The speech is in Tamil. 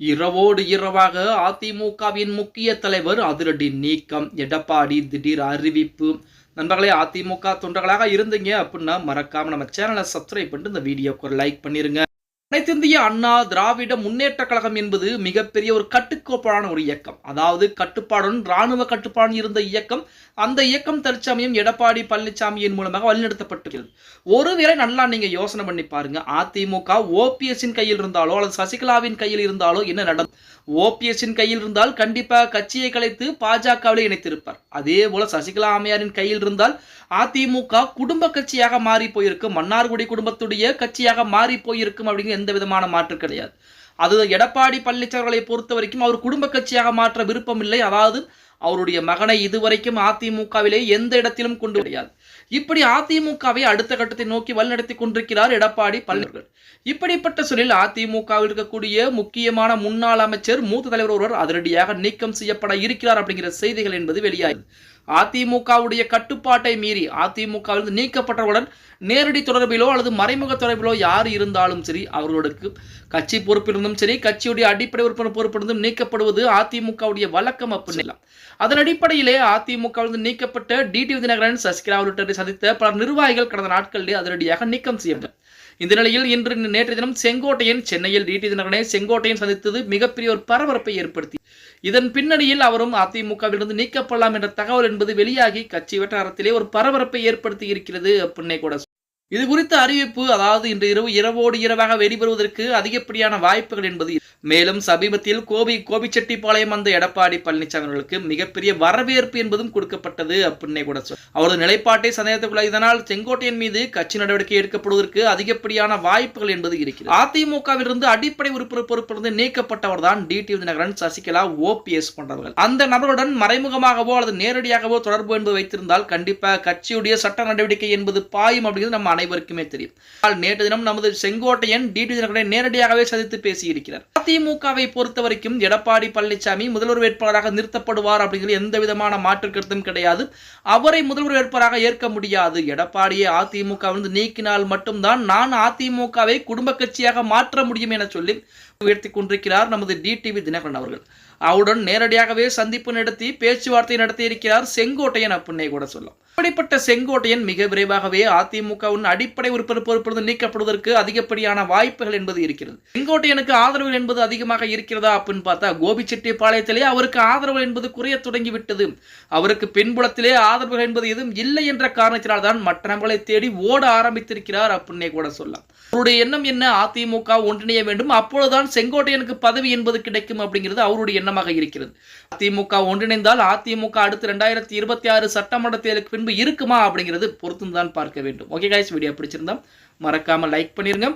இரவோடு இரவாக அதிமுகவின் முக்கிய தலைவர் அதிரடி நீக்கம். எடப்பாடி திடீர் அறிவிப்பு. நண்பர்களே அதிமுக தொண்டர்களாக இருந்தீங்க அப்படின்னா மறக்காம நம்ம சேனலை சப்ஸ்கிரைப் பண்ணிட்டு இந்த வீடியோக்கு ஒரு லைக் பண்ணிருங்க. அனைத்திந்திய அண்ணா திராவிட முன்னேற்ற கழகம் என்பது மிகப்பெரிய ஒரு கட்டுக்கோப்பான ஒரு இயக்கம். அதாவது கட்டுப்பாடுடன் ராணுவ கட்டுப்பாடு இருந்த இயக்கம் அந்த இயக்கம் தற்சமயம் எடப்பாடி பழனிசாமியின் மூலமாக வழிநடத்தப்பட்டுகிறது ஒருவேளை நல்லா நீங்க யோசனை பண்ணி பாருங்க. அதிமுக ஓபிஎஸ்ஸின் கையில் இருந்தாலோ அல்லது சசிகலாவின் கையில் இருந்தாலோ என்ன நடந்தது ஓபிஎஸ்ஸின் கையில் இருந்தால் கண்டிப்பாக கட்சியை கலைத்து பாஜகவிலே இணைத்திருப்பார். அதே போல சசிகலா அம்மையாரின் கையில் இருந்தால் அதிமுக குடும்ப கட்சியாக மாறி போயிருக்கும் மன்னார்குடி குடும்பத்துடைய கட்சியாக மாறி போயிருக்கும் அப்படிங்கிற எந்த விதமான மாற்று கிடையாது. அது எடப்பாடி பழனிசாமிகளை பொறுத்த வரைக்கும் அவர் குடும்ப கட்சியாக மாற்ற விருப்பம் இல்லை. அதாவது அவருடைய மகனை இதுவரைக்கும் அதிமுகவிலே எந்த இடத்திலும் கொண்டு கிடையாது இப்படி அதிமுகவை அடுத்த கட்டத்தை நோக்கி வழிநடத்தி கொண்டிருக்கிறார் எடப்பாடி பழனிசாமி இப்படிப்பட்ட சூழலில் அதிமுகவில் இருக்கக்கூடிய முக்கியமான முன்னாள் அமைச்சர் மூத்த தலைவர் ஒருவர் அதிரடியாக நீக்கம் செய்யப்பட இருக்கிறார் அப்படிங்கிற செய்திகள் என்பது வெளியாகிறது. அதிமுகவுடைய கட்டுப்பாட்டை மீறி அதிமுகவிலிருந்து நீக்கப்பட்டவுடன் நேரடி தொடர்பிலோ அல்லது மறைமுக தொடர்பிலோ யார் இருந்தாலும் சரி அவர்களுக்கு கட்சி பொறுப்பிலிருந்தும் சரி கட்சியுடைய அடிப்படை உறுப்பினர் பொறுப்பிலிருந்தும் நீக்கப்படுவது அதிமுகவுடைய வழக்கம் அப்படின்னு அதன் அடிப்படையிலே அதிமுகவிலிருந்து நீக்கப்பட்ட டிடி தினகரன் சசிகலா உள்ளிட்டவரை சந்தித்த பல நிர்வாகிகள் கடந்த நாட்களிலே அதிரடியாக நீக்கம் செய்யப்பட்டனர். இந்த நிலையில் இன்று நேற்று தினம் செங்கோட்டையன் சென்னையில் டிடி தினகரனை செங்கோட்டையன் சந்தித்தது மிகப்பெரிய ஒரு பரபரப்பை ஏற்படுத்தி. இதன் பின்னணியில் அவரும் அதிமுகவிலிருந்து நீக்கப்படலாம் என்ற தகவல் என்பது வெளியாகி கட்சி வட்டாரத்திலே ஒரு பரபரப்பை ஏற்படுத்தி இருக்கிறது அப்படின்னே கூட இது குறித்த அறிவிப்பு அதாவது இன்று இரவு இரவோடு இரவாக வெளிவருவதற்கு அதிகப்படியான வாய்ப்புகள் என்பது மேலும் சமீபத்தில் கோபி கோபிச்செட்டிப்பாளையம் வந்த எடப்பாடி பழனிசாமி அவர்களுக்கு மிகப்பெரிய வரவேற்பு என்பதும் கொடுக்கப்பட்டது அப்படின்னே கூட சொல் அவரது நிலைப்பாட்டை சந்தேகத்துக்குள்ள இதனால் செங்கோட்டையன் மீது கட்சி நடவடிக்கை எடுக்கப்படுவதற்கு அதிகப்படியான வாய்ப்புகள் என்பது இருக்கிறது. அதிமுகவிலிருந்து அடிப்படை உறுப்பினர் பொறுப்பிலிருந்து நீக்கப்பட்டவர் தான் டிடி தினகரன் சசிகலா ஓபிஎஸ் போன்றவர்கள். அந்த நபருடன் மறைமுகமாகவோ அல்லது நேரடியாகவோ தொடர்பு என்பது வைத்திருந்தால் கண்டிப்பாக கட்சியுடைய சட்ட நடவடிக்கை என்பது பாயும் அப்படிங்கிறது நம்ம அனைவருக்குமே தெரியும். ஆனால் நேற்று தினம் நமது செங்கோட்டையன் டிடி தினகரனை நேரடியாகவே சந்தித்து பேசியிருக்கிறார். அதிமுகவை பொறுத்த வரைக்கும் எடப்பாடி பழனிசாமி முதல்வர் வேட்பாளராக நிறுத்தப்படுவார் அப்படிங்கிற எந்த விதமான மாற்று கருத்தும் கிடையாது. அவரை முதல்வர் வேட்பாளராக ஏற்க முடியாது. எடப்பாடியை அதிமுக வந்து நீக்கினால் மட்டும்தான் நான் அதிமுகவை குடும்ப கட்சியாக மாற்ற முடியும் என சொல்லி உயர்த்தி கொண்டிருக்கிறார் நமது டிடிவி தினகரன் அவர்கள். அவருடன் நேரடியாகவே சந்திப்பு நடத்தி பேச்சுவார்த்தை நடத்தி இருக்கிறார் செங்கோட்டையன் அப்படின்னே கூட சொல்லலாம். அப்படிப்பட்ட செங்கோட்டையன் மிக விரைவாகவே அதிமுகவின் அடிப்படை உறுப்பினர் பொறுப்பிலிருந்து நீக்கப்படுவதற்கு அதிகப்படியான வாய்ப்புகள் என்பது இருக்கிறது. செங்கோட்டையனுக்கு ஆதரவு என்பது அதிகமாக இருக்கிறதா அப்படின்னு பார்த்தா கோபிச்செட்டிப்பாளையத்திலே அவருக்கு ஆதரவு என்பது குறைய தொடங்கிவிட்டது. அவருக்கு பின்புலத்திலே ஆதரவு என்பது எதுவும் இல்லை என்ற காரணத்தினால் தான் மற்ற நபர்களை தேடி ஓட ஆரம்பித்திருக்கிறார் அப்படின்னே கூட சொல்லலாம். அவருடைய எண்ணம் என்ன? அதிமுக ஒன்றிணைய வேண்டும். அப்பொழுதுதான் செங்கோட்டையனுக்கு பதவி என்பது கிடைக்கும் அப்படிங்கிறது அவருடைய எண்ணமாக இருக்கிறது. அதிமுக ஒன்றிணைந்தால் அதிமுக அடுத்து ரெண்டாயிரத்தி இருபத்தி ஆறு சட்டமன்ற தேர்தலுக்கு பின்பு இருக்குமா அப்படிங்கிறது பொறுத்து தான் பார்க்க வேண்டும். ஓகே காய்ஸ் வீடியோ பிடிச்சிருந்தா மறக்காம லைக் பண்ணிருங்க.